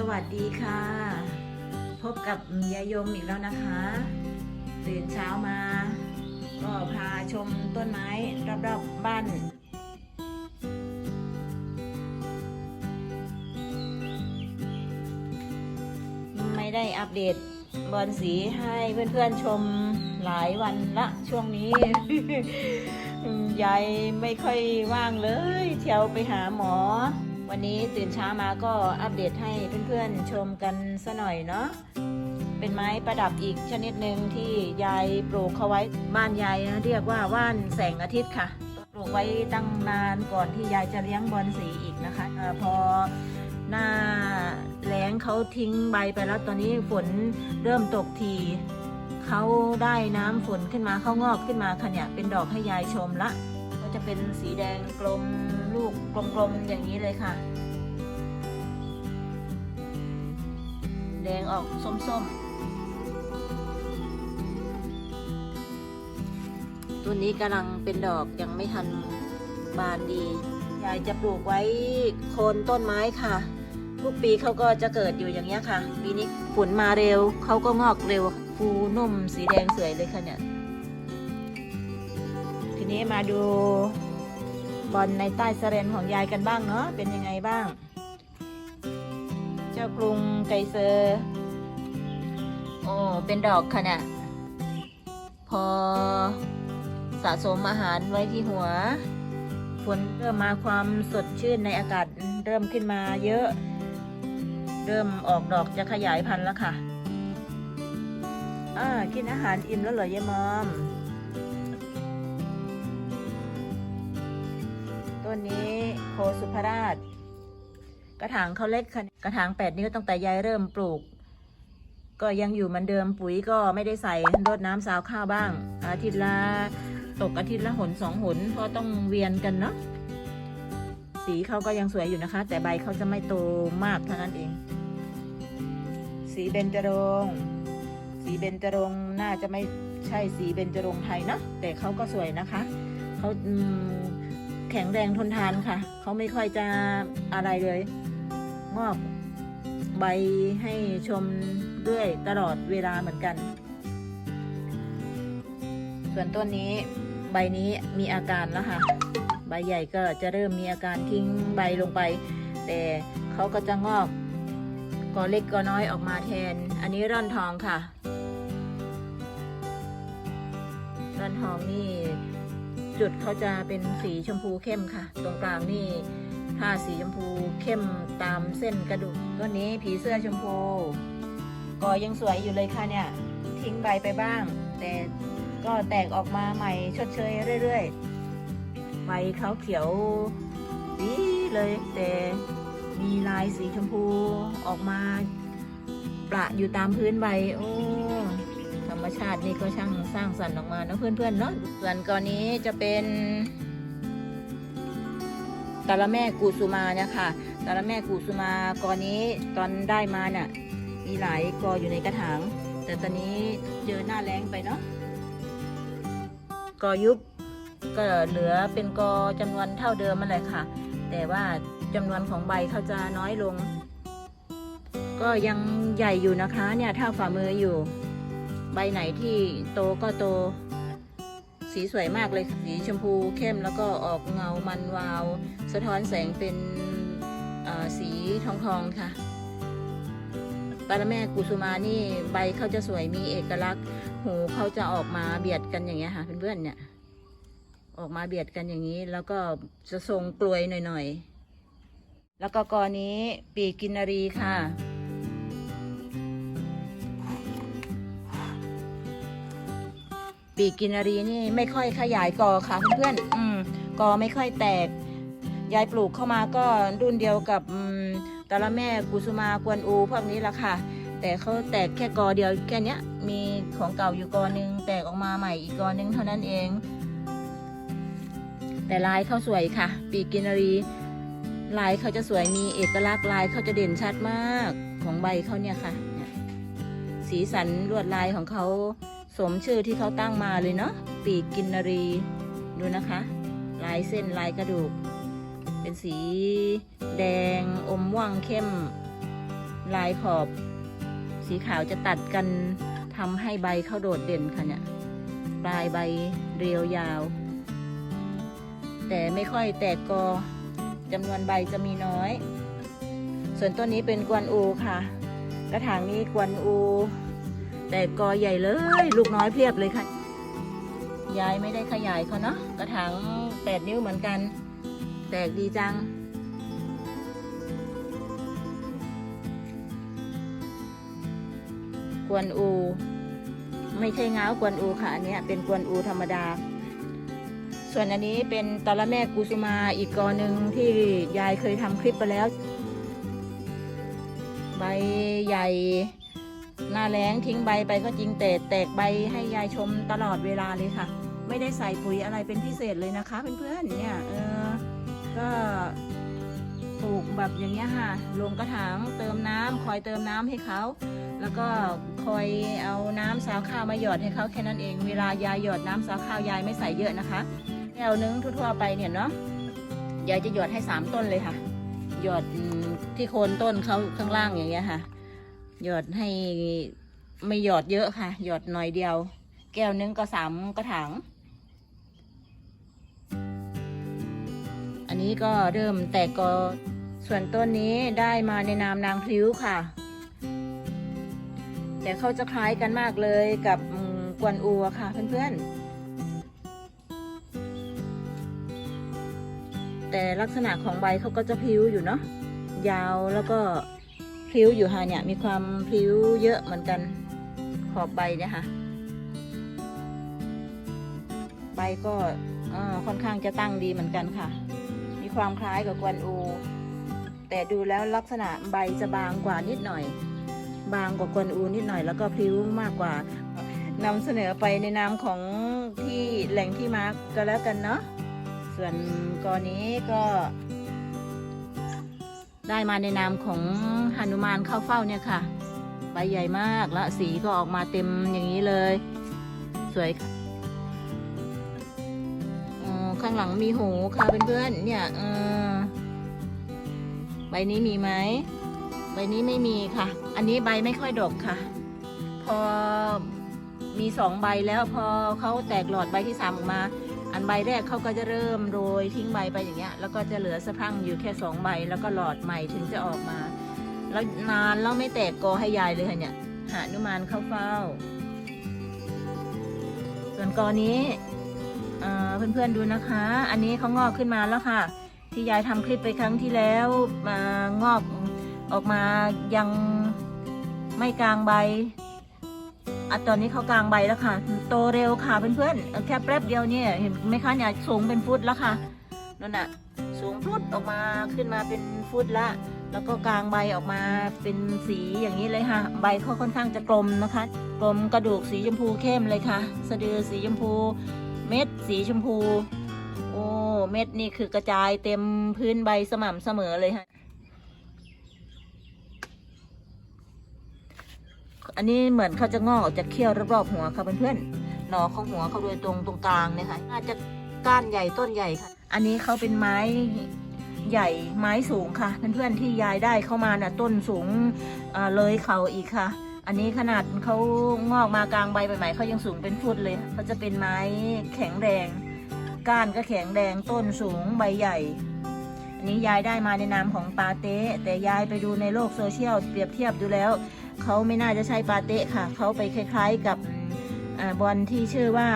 สวัสดีค่ะ พบกับยายมอีกแล้วนะคะตื่นเช้ามา ก็พาชมต้นไม้รอบๆบ้านไม่ได้อัปเดตบอลสีให้เพื่อนๆชมหลายวันละช่วงนี้ยายไม่ค่อยว่างเลยเที่ยวไปหาหมอ วันนี้ตื่นเช้ามาก็อัปเดตให้เพื่อนๆชมกันสะหน่อยเนาะเป็นไม้ประดับอีกชนิดหนึ่งที่ยายปลูกเขาไว้บ้านยายนะเรียกว่าว่านแสงอาทิตย์ค่ะปลูกไว้ตั้งนานก่อนที่ยายจะเลี้ยงบอลสีอีกนะคะอพอหน้าแล้งเขาทิ้งใบไปแล้วตอนนี้ฝนเริ่มตกทีเขาได้น้ำฝนขึ้นมาเขางอกขึ้นมาค่ะเนี่ยเป็นดอกให้ยายชมละ จะเป็นสีแดงกลมลูกกลมๆอย่างนี้เลยค่ะ แดงออกส้มๆ ตัวนี้กำลังเป็นดอกยังไม่ทันบานดียายจะปลูกไว้โคนต้นไม้ค่ะ ทุกปีเขาก็จะเกิดอยู่อย่างเงี้ค่ะปีนี้ฝนมาเร็วเขาก็งอกเร็วฟูนุ่มสีแดงสวยเลยค่ะเนี่ย นี้มาดูบอลในใต้สะเรนของยายกันบ้างเนาะเป็นยังไงบ้าง เจ้ากรุงไกเซอร์โอ้เป็นดอกค่ะเนี่ยพอสะสมอาหารไว้ที่หัวฝนเริ่มมาความสดชื่นในอากาศเริ่มขึ้นมาเยอะ เริ่มออกดอกจะขยายพันธุ์แล้วค่ะอ่ากินอาหารอิ่มแล้วเหรอยายมอม นนี้โคสุภราช กระถางเขาเล็กค่ะกระถางแปดนิ้วตั้งแต่ยายเริ่มปลูก ก็ยังอยู่เหมือนเดิมปุ๋ยก็ไม่ได้ใส่รดน้ำสาวข้าวบ้าง อาทิตย์ละตกอาทิตย์ละหนสองหนเพราะต้องเวียนกันเนาะสีเขาก็ยังสวยอยู่นะคะ แต่ใบเขาจะไม่โตมากเท่านั้นเอง สีเบญจรงสีเบญจรงน่าจะไม่ใช่สีเบญจรงไทยเนาะแต่เขาก็สวยนะคะเขา แข็งแรงทนทานค่ะ เขาไม่ค่อยจะอะไรเลย งอกใบให้ชมเรื่อยตลอดเวลาเหมือนกัน ส่วนต้นนี้ใบนี้มีอาการแล้วค่ะ ใบใหญ่ก็จะเริ่มมีอาการทิ้งใบลงไป แต่เขาก็จะงอกกอเล็กกอน้อยออกมาแทน อันนี้ร่อนทองค่ะ ร่อนทองนี่ จุดเขาจะเป็นสีชมพูเข้มค่ะ ตรงกลางนี่ผ้าสีชมพูเข้มตามเส้นกระดูกต้นนี้ผีเสื้อชมพูก็ยังสวยอยู่เลยค่ะเนี่ย ทิ้งใบไปบ้าง แต่ก็แตกออกมาใหม่ชดเชยเรื่อยๆใบเขาเขียวดีเลยแต่มีลายสีชมพูออกมาประอยู่ตามพื้นใบโอ้ มชาตินี่ก็ช่างสร้างสรรค์ออกมาเนอะเพื่อนๆเนาะส่วนก่อนนี้จะเป็นตาละแม่กูสุมาเนี่ยค่ะตาละแม่กูสุมากอนี้ตอนได้มาเนี่ยมีหลายกออยู่ในกระถาง แต่ตอนนี้เจอหน้าแรงไปเนาะกอยุบก็เหลือเป็นกอจำนวนเท่าเดิมมันแหละค่ะ แต่ว่าจำนวนของใบเขาจะน้อยลง ก็ยังใหญ่อยู่นะคะ เนี่ยเท่าฝ่ามืออยู่ ใบไหนที่โตก็โต สีสวยมากเลยสีชมพูเข้มแล้วก็ออกเงามันวาว สะท้อนแสงเป็นสีทองทองค่ะปาละแม่กุสุมานี่ใบเขาจะสวยมีเอกลักษณ์ หูเขาจะออกมาเบียดกันอย่างเงี้ยค่ะเพื่อนๆเนี่ย ออกมาเบียดกันอย่างนี้ แล้วก็จะทรงกลวยหน่อยๆ แล้วก็กอนี้ปีกกินนารีค่ะ ปีกกินารีนี่ไม่ค่อยขยายกอค่ะเพื่อนๆอืมกอไม่ค่อยแตก ยายปลูกเข้ามาก็รุ่นเดียวกับตะละแม่กุสุมากวนอูพวกนี้ละค่ะ แต่เขาแตกแค่กอเดียวแค่เนี้ยมีของเก่าอยู่กอหนึงแตกออกมาใหม่อีกกอหนึงเท่านั้นเอง แต่ลายเขาสวยค่ะ ปีกกินารีลายเขาจะสวยมีเอกลักษณ์ลายเขาจะเด่นชัดมากของใบเขาเนี่ยค่ะ สีสันลวดลายของเขา สมชื่อที่เขาตั้งมาเลยเนาะปีกกินนรีดูนะคะ ลายเส้นลายกระดูก เป็นสีแดงอมม่วงเข้ม ลายขอบ สีขาวจะตัดกันทำให้ใบเขาโดดเด่นค่ะเนี่ยปลายใบเรียวยาว แต่ไม่ค่อยแตกกอจำนวนใบจะมีน้อย ส่วนต้นนี้เป็นกวนอูค่ะ กระถางนี้กวนอู แต่กอใหญ่เลย ลูกน้อยเพียบเลยค่ะ ยายไม่ได้ขยายเขาเนาะกระถางแปดนิ้วเหมือนกัน แตกดีจัง กวนอู ไม่ใช่ง้าวกวนอูค่ะ อันนี้เป็นกวนอูธรรมดา ส่วนอันนี้เป็นตะละแม่กุสุมาอีกกอหนึ่งที่ยายเคยทำคลิปไปแล้ว ใบใหญ่ หน้าแล้งทิ้งใบไปก็จริงแต่แตกใบให้ยายชมตลอดเวลาเลยค่ะ ไม่ได้ใส่ปุ๋ยอะไรเป็นพิเศษเลยนะคะเพื่อนๆเนี่ยเออก็ปลูกแบบอย่างเงี้ยค่ะ ลงกระถางเติมน้ำคอยเติมน้ำให้เขา แล้วก็คอยเอาน้ำสาวข้าวมาหยอดให้เขาแค่นั้นเอง เวลายายหยอดน้ำสาวข้าวยายไม่ใส่เยอะนะคะแก้วนึงทั่วๆไปเนี่ยเนาะ ยายจะหยอดให้สามต้นเลยค่ะ หยอดที่โคนต้นเขาข้างล่างอย่างเงี้ยค่ะ หยอดให้ไม่หยอดเยอะค่ะ หยอดหน่อยเดียว แก้วนึงก็สามกระถางอันนี้ก็เริ่มแตกกอส่วนต้นนี้ได้มาในนามนางพลิ้วค่ะ แต่เขาจะคล้ายกันมากเลยกับกวนอูอะค่ะเพื่อนๆ แต่ลักษณะของใบเขาก็จะพลิ้วอยู่เนาะยาวแล้วก็ พลิ้วอยู่ค่ะเนี่ยมีความพลิ้วเยอะเหมือนกันขอบใบเนี่ยค่ะใบก็ค่อนข้างจะตั้งดีเหมือนกันค่ะ มีความคล้ายกับกวนอู แต่ดูแล้วลักษณะใบจะบางกว่านิดหน่อย บางกว่ากวนอูนิดหน่อย แล้วก็พลิ้วมากกว่านำเสนอไปในนามของที่แหล่งที่มาร์กก็แล้วกันเนาะส่วนกอนี้ก็ ได้มาในนามของหนุมานเข้าเฝ้าเนี่ยค่ะ ใบใหญ่มากและสีก็ออกมาเต็มอย่างนี้เลย สวยค่ะอ๋อข้างหลังมีหูค่ะเพื่อนๆเนี่ยเออใบนี้มีไหมใบนี้ไม่มีค่ะ อันนี้ใบไม่ค่อยดกค่ะ พอมีสองใบแล้วพอเขาแตกหลอดใบที่สามออกมา อันใบแรกเขาก็จะเริ่มโรยทิ้งใบไปอย่างเงี้ย แล้วก็จะเหลือสะพั่งอยู่แค่สองใบ แล้วก็หลอดใหม่ถึงจะออกมา แล้วนานแล้วไม่แตกกอให้ยายเลยค่ะเนี่ย หานุมานเข้าเฝ้า ส่วนกอนี้เออเพื่อนๆดูนะคะ อันนี้เขางอกขึ้นมาแล้วค่ะ ที่ยายทำคลิปไปครั้งที่แล้วมางอกออกมายังไม่กลางใบ อะตอนนี้เขากลางใบแล้วค่ะ โตเร็วค่ะเพื่อนๆแค่แป๊บเดียวเนี่ยเห็นไหมคะเนี่ยสูงเป็นฟุตแล้วค่ะนั่นน่ะสูงฟุตออกมาขึ้นมาเป็นฟุตละ แล้วก็กลางใบออกมาเป็นสีอย่างนี้เลยค่ะ ใบเขาค่อนข้างจะกลมนะคะ กลมกระดูกสีชมพูเข้มเลยค่ะ สะดือสีชมพู เม็ดสีชมพู โอ้เม็ดนี่คือกระจายเต็มพื้นใบสม่ำเสมอเลยค่ะ อันนี้เหมือนเขาจะงอกออกจากเขี้ยวรอบๆหัวค่ะเพื่อนๆหนอของหัวเขาโดยตรงตรงกลางเนี่ยค่ะน่าจะก้านใหญ่ต้นใหญ่ค่ะ อันนี้เขาเป็นไม้ใหญ่ไม้สูงค่ะ เพื่อนๆที่ยายได้เข้ามาน่ะต้นสูงเเลยเขาอีกค่ะ อันนี้ขนาดเขางอกมากลางใบใหม่ๆเขายังสูงเป็นฟุตเลยเขาจะเป็นไม้แข็งแรงก้านก็แข็งแรงต้นสูงใบใหญ่ อันนี้ยายได้มาในนามของปาเต้แต่ยายไปดูในโลกโซเชียลเปรียบเทียบดูแล้ว เขาไม่น่าจะใช่ปาเต้ค่ะ เขาไปคล้าย ๆกับอบอลที่ชื่อว่า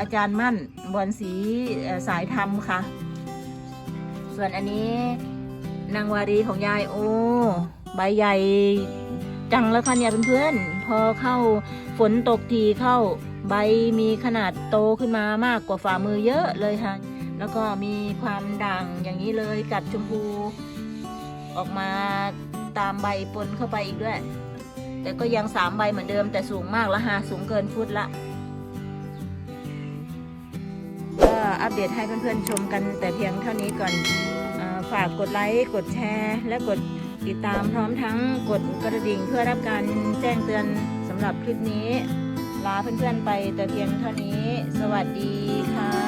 อาจารย์มั่นบอลสีสายธรรมค่ะ ส่วนอันนี้นางวารีของยายโอ้ใบใหญ่จังแล้วค่ะเนี่ยเพื่อนๆพอเข้าฝนตกทีเข้าใบมีขนาดโตขึ้นมามากกว่าฝ่ามือเยอะเลยค่ะ แล้วก็มีความด่างอย่างนี้เลยกัดชมพู ออกมาตามใบปนเข้าไปอีกด้วย แต่ก็ยังสามใบเหมือนเดิมแต่สูงมากแล้วฮะสูงเกินฟุตละก็อัปเดตให้เพื่อนๆชมกันแต่เพียงเท่านี้ก่อนอาฝากกดไลค์กดแชร์ และกดติดตามพร้อมทั้งกดกระดิ่งเพื่อรับการแจ้งเตือนสำหรับคลิปนี้ ลาเพื่อนๆไปแต่เพียงเท่านี้ สวัสดีค่ะ